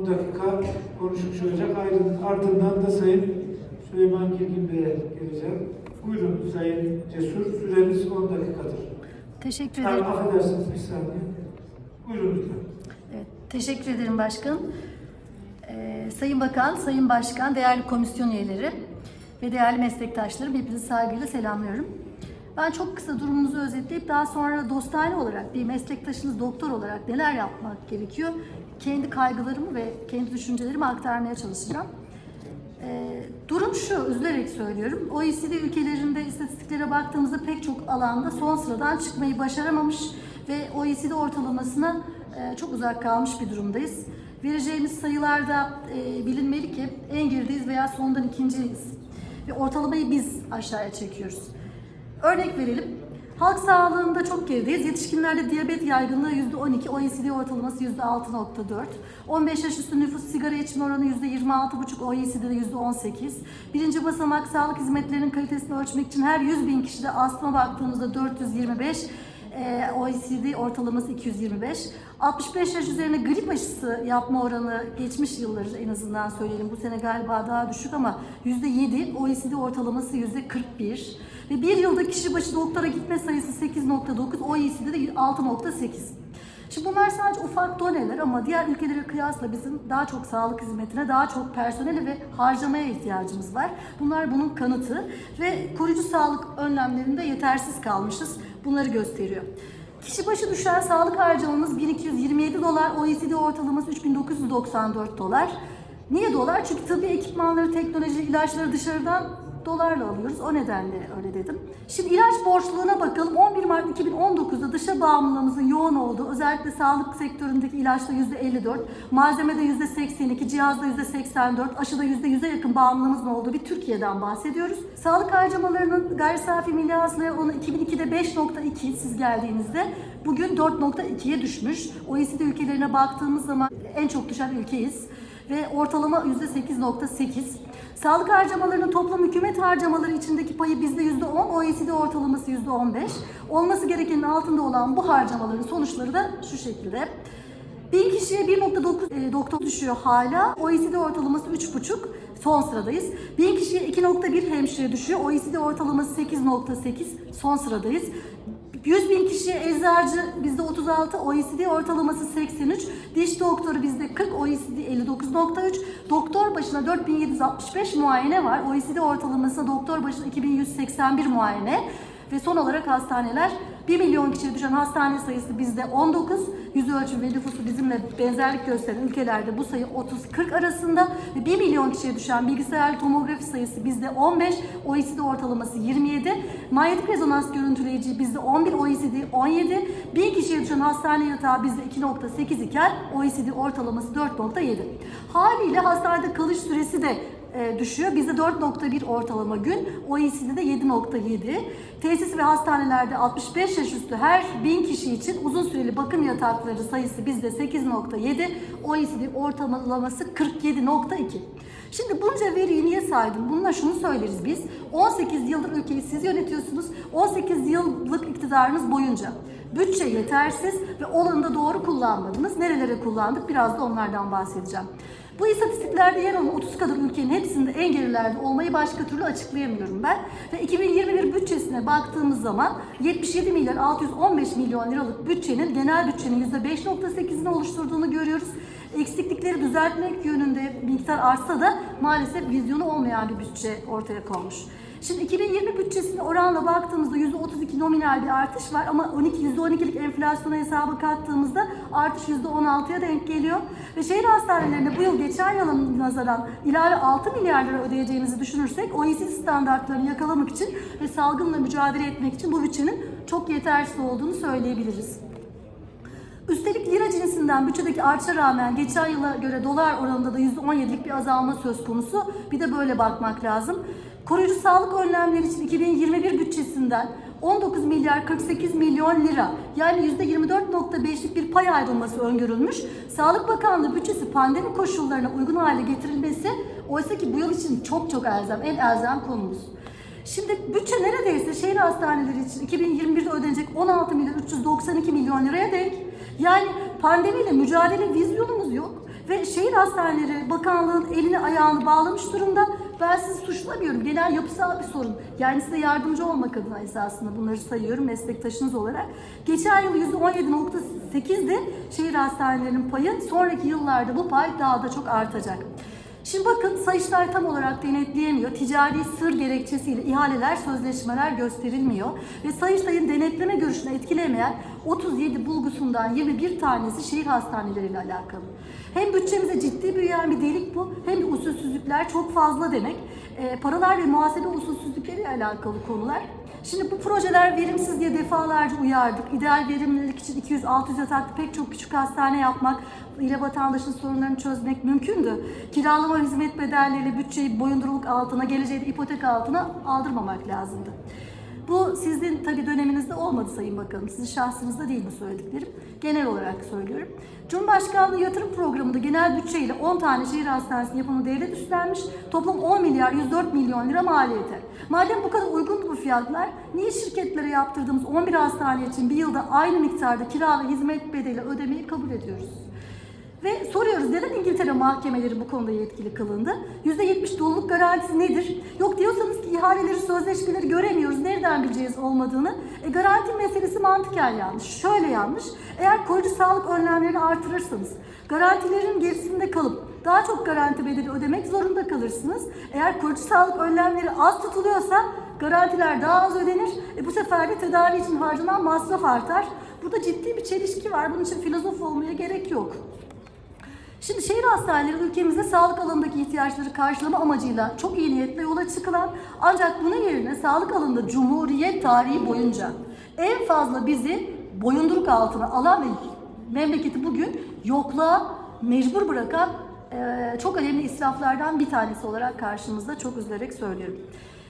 10 dakika konuşmuş olacak. Ardından da Sayın Süleyman Girgin Bey'e geleceğim. Buyurun Sayın Cesur. Süreniz 10 dakikadır. Teşekkür Tamam, ederim. affedersiniz bir saniye. Buyurun lütfen. Evet, teşekkür ederim başkanım. Ee, Sayın Bakan, Sayın Başkan, değerli komisyon üyeleri ve değerli meslektaşlarım hepinizi saygıyla selamlıyorum. Ben çok kısa durumunuzu özetleyip daha sonra dostane olarak bir meslektaşınız doktor olarak neler yapmak gerekiyor kendi kaygılarımı ve kendi düşüncelerimi aktarmaya çalışacağım. Ee, durum şu, üzülerek söylüyorum. OECD ülkelerinde istatistiklere baktığımızda pek çok alanda son sıradan çıkmayı başaramamış ve OECD ortalamasına e, çok uzak kalmış bir durumdayız. Vereceğimiz sayılarda e, bilinmeli ki en gerideyiz veya sondan ikinciyiz. Ve ortalamayı biz aşağıya çekiyoruz. Örnek verelim. Halk sağlığında çok gerideyiz. Yetişkinlerde diyabet yaygınlığı %12, OECD ortalaması %6.4. 15 yaş üstü nüfus sigara içme oranı %26.5, OECD'de %18. Birinci basamak sağlık hizmetlerinin kalitesini ölçmek için her 100 bin kişide astıma baktığımızda 425, ee, OECD ortalaması 225. 65 yaş üzerine grip aşısı yapma oranı geçmiş yılları en azından söyleyelim. Bu sene galiba daha düşük ama %7, OECD ortalaması %41. Ve bir yılda kişi başı doktora gitme sayısı 8.9, OECD'de 6.8. Şimdi bunlar sadece ufak doneler ama diğer ülkelere kıyasla bizim daha çok sağlık hizmetine, daha çok personele ve harcamaya ihtiyacımız var. Bunlar bunun kanıtı ve koruyucu sağlık önlemlerinde yetersiz kalmışız. Bunları gösteriyor. Kişi başı düşen sağlık harcamamız 1227 dolar, OECD ortalaması 3994 dolar. Niye dolar? Çünkü tıbbi ekipmanları, teknoloji, ilaçları dışarıdan dolarla alıyoruz. O nedenle öyle dedim. Şimdi ilaç borçluluğuna bakalım. 11 Mart 2019'da dışa bağımlılığımızın yoğun olduğu özellikle sağlık sektöründeki ilaçta %54, malzemede %82, cihazda %84, aşıda %100'e yakın bağımlılığımızın olduğu bir Türkiye'den bahsediyoruz. Sağlık harcamalarının gayri safi milli hasılaya onu 2002'de 5.2 siz geldiğinizde bugün 4.2'ye düşmüş. OECD ülkelerine baktığımız zaman en çok düşen ülkeyiz ve ortalama %8.8. Sağlık harcamalarının toplam hükümet harcamaları içindeki payı bizde %10, OECD ortalaması %15. Olması gerekenin altında olan bu harcamaların sonuçları da şu şekilde. 1000 kişiye 1.9 e, doktor düşüyor hala. OECD ortalaması 3.5. Son sıradayız. 1000 kişiye 2.1 hemşire düşüyor. OECD ortalaması 8.8. Son sıradayız. 100 bin kişiye eczacı bizde 36, OECD ortalaması 83, diş doktoru bizde 40, OECD 59.3, doktor başına 4765 muayene var. OECD ortalamasında doktor başına 2181 muayene. Ve son olarak hastaneler 1 milyon kişiye düşen hastane sayısı bizde 19. Yüz ölçüm ve nüfusu bizimle benzerlik gösteren ülkelerde bu sayı 30-40 arasında. Ve 1 milyon kişiye düşen bilgisayar tomografi sayısı bizde 15. OECD ortalaması 27. Manyetik rezonans görüntüleyici bizde 11. OECD 17. 1000 kişiye düşen hastane yatağı bizde 2.8 iken OECD ortalaması 4.7. Haliyle hastanede kalış süresi de düşüyor. Bizde 4.1 ortalama gün, OECD'de 7.7. Tesis ve hastanelerde 65 yaş üstü her 1000 kişi için uzun süreli bakım yatakları sayısı bizde 8.7, OECD ortalaması 47.2. Şimdi bunca veriyi niye saydım? Bununla şunu söyleriz biz. 18 yıldır ülkeyi siz yönetiyorsunuz. 18 yıllık iktidarınız boyunca bütçe yetersiz ve olanı da doğru kullanmadınız. Nerelere kullandık? Biraz da onlardan bahsedeceğim. Bu istatistiklerde yer alan 30 kadar ülkenin hepsinde en gerilerde olmayı başka türlü açıklayamıyorum ben. Ve 2021 bütçesine baktığımız zaman 77 milyar 615 milyon liralık bütçenin genel bütçenin %5.8'ini oluşturduğunu görüyoruz. Eksiklikleri düzeltmek yönünde miktar artsa da maalesef vizyonu olmayan bir bütçe ortaya konmuş. Şimdi 2020 bütçesine oranla baktığımızda %32 nominal bir artış var ama 12 %12'lik enflasyona hesaba kattığımızda artış %16'ya denk geliyor. Ve şehir hastanelerinde bu yıl geçen yıla nazaran ilave 6 milyar lira ödeyeceğimizi düşünürsek OECD standartlarını yakalamak için ve salgınla mücadele etmek için bu bütçenin çok yetersiz olduğunu söyleyebiliriz. Üstelik lira cinsinden bütçedeki artışa rağmen geçen yıla göre dolar oranında da %17'lik bir azalma söz konusu. Bir de böyle bakmak lazım. Koruyucu sağlık önlemleri için 2021 bütçesinden 19 milyar 48 milyon lira yani %24.5'lik bir pay ayrılması öngörülmüş. Sağlık Bakanlığı bütçesi pandemi koşullarına uygun hale getirilmesi oysa ki bu yıl için çok çok elzem, en elzem konumuz. Şimdi bütçe neredeyse şehir hastaneleri için 2021'de ödenecek 16 milyar 392 milyon liraya denk. Yani pandemiyle mücadele vizyonumuz yok Ve şehir hastaneleri bakanlığın elini ayağını bağlamış durumda. Ben sizi suçlamıyorum. Genel yapısal bir sorun. Yani size yardımcı olmak adına esasında bunları sayıyorum meslektaşınız olarak. Geçen yıl %17.8'di şehir hastanelerinin payı. Sonraki yıllarda bu pay daha da çok artacak. Şimdi bakın Sayıştay tam olarak denetleyemiyor. Ticari sır gerekçesiyle ihaleler, sözleşmeler gösterilmiyor. Ve Sayıştay'ın denetleme görüşünü etkilemeyen 37 bulgusundan 21 tanesi şehir hastaneleriyle alakalı. Hem bütçemize ciddi büyüyen bir delik bu, hem de usulsüzlükler çok fazla demek. E, paralar ve muhasebe usulsüzlükleriyle alakalı konular. Şimdi bu projeler verimsiz diye defalarca uyardık. İdeal verimlilik için 200-600 yataklı pek çok küçük hastane yapmak ile vatandaşın sorunlarını çözmek mümkündü. Kiralama hizmet bedelleriyle bütçeyi boyunduruluk altına, geleceği ipotek altına aldırmamak lazımdı. Bu sizin tabii döneminizde olmadı Sayın Bakanım. Sizin şahsınızda değil bu söylediklerim. Genel olarak söylüyorum. Cumhurbaşkanlığı yatırım programında genel bütçeyle 10 tane şehir hastanesinin yapımı devlet üstlenmiş. Toplam 10 milyar 104 milyon lira maliyeti. Madem bu kadar uygun bu fiyatlar, niye şirketlere yaptırdığımız 11 hastane için bir yılda aynı miktarda kira ve hizmet bedeli ödemeyi kabul ediyoruz? Ve soruyoruz neden İngiltere mahkemeleri bu konuda yetkili kılındı? %70 doluluk garantisi nedir? Yok diyorsanız ki ihaleleri, sözleşmeleri göremiyoruz. Nereden bileceğiz olmadığını? E, garanti meselesi mantıken yanlış. Şöyle yanlış. Eğer koruyucu sağlık önlemlerini artırırsanız, garantilerin gerisinde kalıp daha çok garanti bedeli ödemek zorunda kalırsınız. Eğer koruyucu sağlık önlemleri az tutuluyorsa garantiler daha az ödenir. E, bu sefer de tedavi için harcanan masraf artar. Burada ciddi bir çelişki var. Bunun için filozof olmaya gerek yok. Şimdi şehir hastaneleri ülkemizde sağlık alanındaki ihtiyaçları karşılama amacıyla çok iyi niyetle yola çıkılan ancak bunun yerine sağlık alanında Cumhuriyet tarihi boyunca en fazla bizi boyunduruk altına alan ve memleketi bugün yokluğa mecbur bırakan çok önemli israflardan bir tanesi olarak karşımızda çok üzülerek söylüyorum.